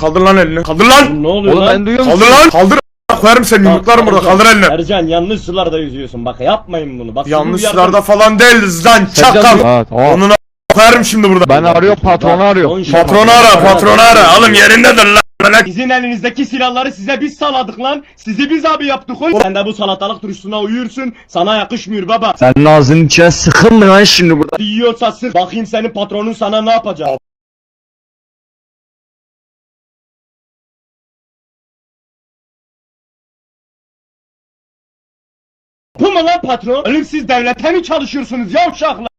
Kaldır lan elini. Kaldır lan. Ne oluyor Oğlum lan? ben duyuyor Kaldır lan. Kaldır. Koyarım seni yumruklarım burada. Kaldır elini. Ercan yanlış sularda yüzüyorsun bak yapmayın bunu. Bak sizi Yanlış uyardım. sularda falan değiliz lan çakal. Ha, tamam. Onun a- koyarım şimdi burada. Ben arıyorum patronu arıyorum. Konuşma. Patronu ara patronu ara. Oğlum yerindedir lan. Melek. Sizin elinizdeki silahları size biz saladık lan. Sizi biz abi yaptık oğlum. Sen de bu salatalık turşusuna uyursun. Sana yakışmıyor baba. Senin ağzının içine sıkın mı lan şimdi burada? Yiyorsa sık. Bakayım senin patronun sana ne yapacak. Bu mu lan patron? Oğlum siz devlete mi çalışıyorsunuz yavşaklar?